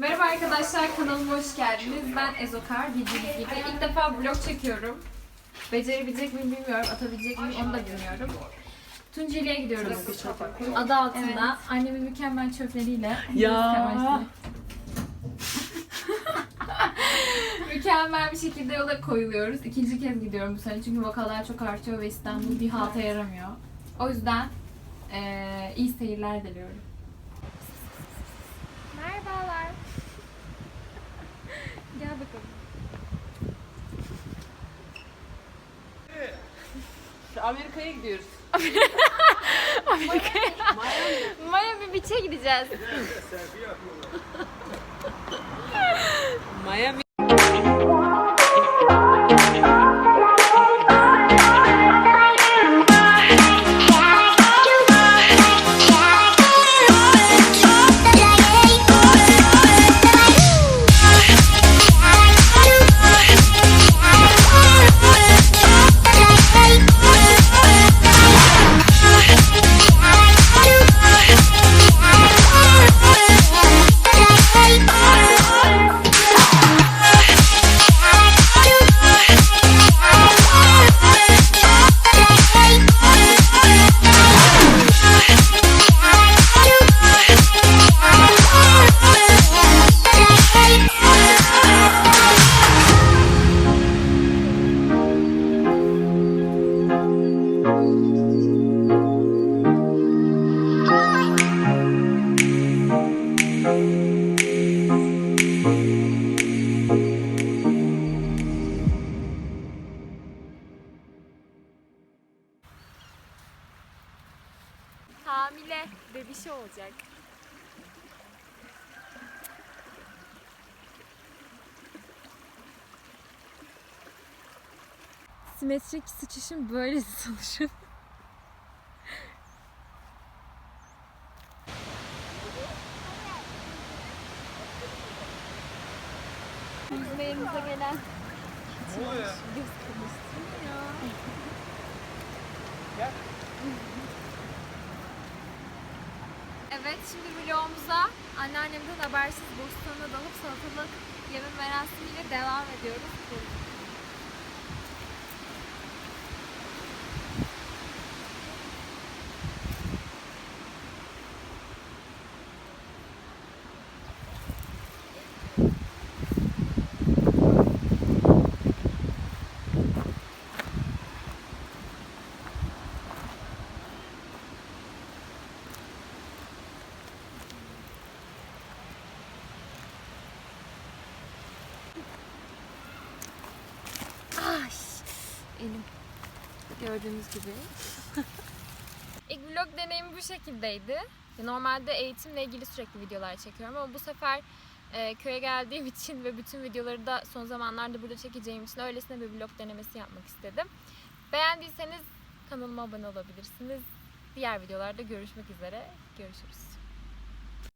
Merhaba arkadaşlar kanalıma hoş geldiniz. Ben Ezokar bildiğiniz gibi. İlk defa vlog çekiyorum. Becerebilecek miyim bilmiyorum, atabilecek miyim onu da bilmiyorum. Tunceli'ye gidiyoruz. Adı altında annemin mükemmel çöpleriyle. Ya. mükemmel bir şekilde yola koyuluyoruz. İkinci kez gidiyorum bu sene çünkü vakalar çok artıyor ve İstanbul bir halta yaramıyor. O yüzden eee, iyi seyirler diliyorum. Merhabalar. Gel bakalım. Amerika'ya gidiyoruz. Miami Beach'e gideceğiz. Miami. Hamile bebişi olacak. Simetrik sıçışın böyle sonucu. Yüzmeğimize gelen göz kırmızı. Evet şimdi vlogumuza anneannemden habersiz bostana dalıp salatalık yeme merasimiyle devam ediyoruz. Ay elim. Gördüğünüz gibi. İlk vlog deneyimi bu şekildeydi. Normalde eğitimle ilgili sürekli videolar çekiyorum ama bu sefer e, köye geldiğim için ve bütün videoları da son zamanlarda burada çekeceğim için öylesine bir vlog denemesi yapmak istedim. Beğendiyseniz kanalıma abone olabilirsiniz. Diğer videolarda görüşmek üzere. Görüşürüz.